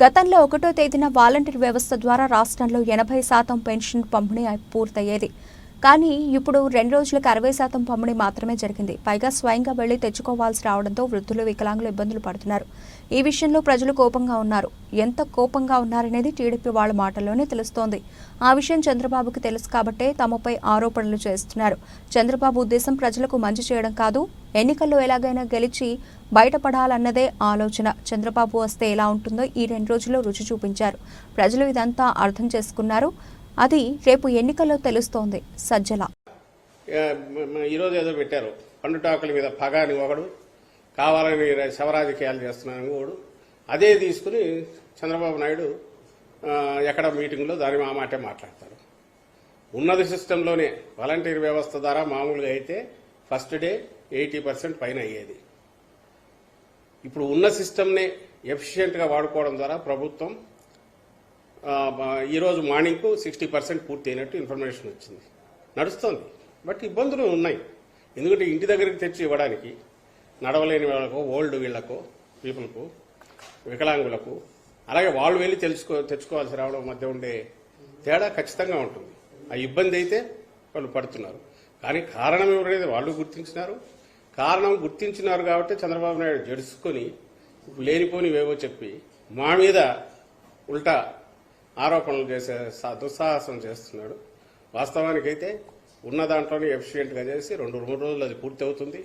గతంలో ఒకటో తేదీన వాలంటీర్ వ్యవస్థ ద్వారా రాష్ట్రంలో ఎనభై శాతం పెన్షన్ పంపిణీ పూర్తయ్యేది. కానీ ఇప్పుడు రెండు రోజులకు అరవై శాతం పంపిణీ మాత్రమే జరిగింది. పైగా స్వయంగా వెళ్ళి తెచ్చుకోవాల్సి రావడంతో వృద్ధులు వికలాంగులు ఇబ్బందులు పడుతున్నారు. ఈ విషయంలో ప్రజలు కోపంగా ఉన్నారు. ఎంత కోపంగా ఉన్నారనేది టీడీపీ వాళ్ళ మాటల్లోనే తెలుస్తోంది. ఆ విషయం చంద్రబాబుకు తెలుసు కాబట్టే తమపై ఆరోపణలు చేస్తున్నారు. చంద్రబాబు ఉద్దేశం ప్రజలకు మంచి చేయడం కాదు ఎన్నికల్లో ఎలాగైనా గెలిచి బయటపడాలన్నదే ఆలోచన. చంద్రబాబు వస్తే ఎలా ఉంటుందో ఈ రెండు రోజుల్లో రుచి చూపించారు. ప్రజలు ఇదంతా అర్థం చేసుకున్నారు. అది రేపు ఎన్నికల్లో తెలుస్తోంది సజ్జల. ఈరోజు ఏదో పెట్టారు. పండుటాకుల మీద పగ అని ఒకడు కావాలని శవరాజకీయాలు చేస్తున్నాను ఒకడు. అదే తీసుకుని చంద్రబాబు నాయుడు ఎక్కడ మీటింగ్లో దాని ఆ మాటే మాట్లాడతారు. ఉన్నత సిస్టంలోనే వాలంటీర్ వ్యవస్థ ద్వారా మామూలుగా అయితే ఫస్ట్ డే ఎయిటీ పర్సెంట్ పైన అయ్యేది. ఇప్పుడు ఉన్న సిస్టమ్నే ఎఫిషియెంట్గా వాడుకోవడం ద్వారా ప్రభుత్వం ఈరోజు మార్నింగ్కు సిక్స్టీ పర్సెంట్ పూర్తి అయినట్టు ఇన్ఫర్మేషన్ వచ్చింది. నడుస్తోంది. బట్ ఇబ్బందులు ఉన్నాయి. ఎందుకంటే ఇంటి దగ్గరికి తెచ్చి ఇవ్వడానికి నడవలేని వాళ్ళకు ఓల్డ్ వీళ్ళకు పీపుల్కు వికలాంగులకు అలాగే వాళ్ళు వెళ్ళి తెలుసుకో తెచ్చుకోవాల్సి రావడం మధ్య ఉండే తేడా ఖచ్చితంగా ఉంటుంది. ఆ ఇబ్బంది అయితే వాళ్ళు పడుతున్నారు. కానీ కారణం ఎవరైతే వాళ్ళు గుర్తించినారు కారణం గుర్తించినారు కాబట్టి చంద్రబాబు నాయుడు జడుచుకొని లేనిపోనివేవో చెప్పి మా మీద ఉల్టా ఆరోపణలు చేసే సా- దుస్సాహసం చేస్తున్నాడు. వాస్తవానికైతే ఉన్న దాంట్లోనే ఎఫిషియెంట్గా చేసి రెండు మూడు రోజులు అది పూర్తి అవుతుంది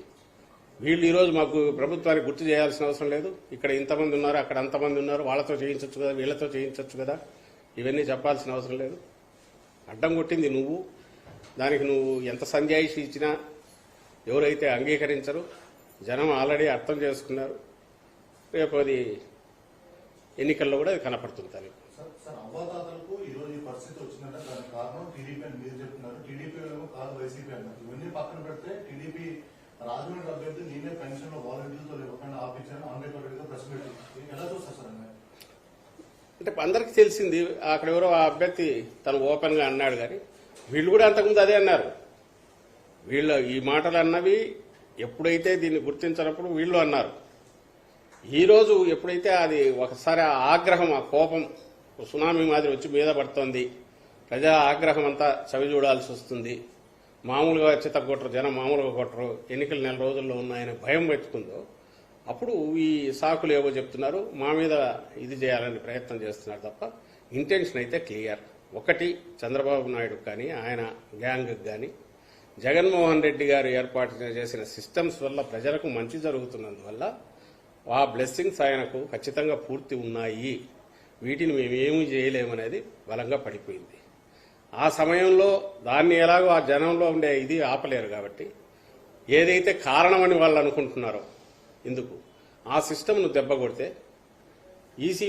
వీళ్ళు ఈరోజు మాకు ప్రభుత్వానికి గుర్తు చేయాల్సిన అవసరం లేదు. ఇక్కడ ఇంతమంది ఉన్నారు అక్కడ అంతమంది ఉన్నారు వాళ్ళతో చేయించవచ్చు కదా వీళ్ళతో చేయించవచ్చు కదా ఇవన్నీ చెప్పాల్సిన అవసరం లేదు. అడ్డం కొట్టింది నువ్వు. దానికి నువ్వు ఎంత సంజాయిషి ఇచ్చినా ఎవరైతే అంగీకరించరు జనం ఆల్రెడీ అర్థం చేసుకున్నారు. రేపు అది ఎన్నికల్లో కూడా అది కనపడుతుంది తల్లి సార్ సార్ అవ్వాతాతలకు ఈ రోజు ఈ పరిస్థితి వచ్చిందంటే. దానికి కారణం టీడీపీ అని మీరు చెప్తున్నారు. టీడీపీ ఏమో కాదు వైసీపీ అన్నారు ఇవన్నీ పక్కన పెడితే టీడీపీ రాజమండ్రి అభ్యర్థి నేనే పెన్షన్లో వాలంటీర్లతో ఇవ్వకుండా ఆపించాను. ఆంబేద్కర్గా ప్రెస్ మీట్ ఎలా చూస్తారు సార్ అంటే అందరికి తెలిసింది అక్కడ ఎవరో ఆ అభ్యర్థి తను ఓపెన్గా అన్నాడు కానీ వీళ్ళు కూడా అంతకుముందు అదే అన్నారు. వీళ్ళు ఈ మాటలు అన్నవి ఎప్పుడైతే దీన్ని గుర్తించినప్పుడు వీళ్ళు అన్నారు. ఈరోజు ఎప్పుడైతే అది ఒకసారి ఆ ఆగ్రహం ఆ కోపం సునామీ మాదిరి వచ్చి మీద పడుతోంది. ప్రజా ఆగ్రహం అంతా చవి చూడాల్సి వస్తుంది. మామూలుగా చిత్త కొట్టరు జనం మామూలుగా కొట్టరు. ఎన్నికలు నెల రోజుల్లో ఉన్నాయని భయం పెట్టుకుందో అప్పుడు ఈ సాకులు ఏవో చెప్తున్నారు మా మీద ఇది చేయాలని ప్రయత్నం చేస్తున్నారు తప్ప ఇంటెన్షన్ అయితే క్లియర్. ఒకటి చంద్రబాబు నాయుడు కానీ ఆయన గ్యాంగ్ కానీ జగన్మోహన్ రెడ్డి గారు ఏర్పాటు చేసిన సిస్టమ్స్ వల్ల ప్రజలకు మంచి జరుగుతున్నందువల్ల ఆ బ్లెస్సింగ్స్ ఆయనకు ఖచ్చితంగా పూర్తి ఉన్నాయి. వీటిని మేమేమీ చేయలేమనేది బలంగా పడిపోయింది. ఆ సమయంలో దాన్ని ఎలాగో ఆ జనంలో ఉండే ఇది ఆపలేరు కాబట్టి ఏదైతే కారణమని వాళ్ళు అనుకుంటున్నారో ఎందుకు ఆ సిస్టమ్ను దెబ్బ కొడితే ఈసీ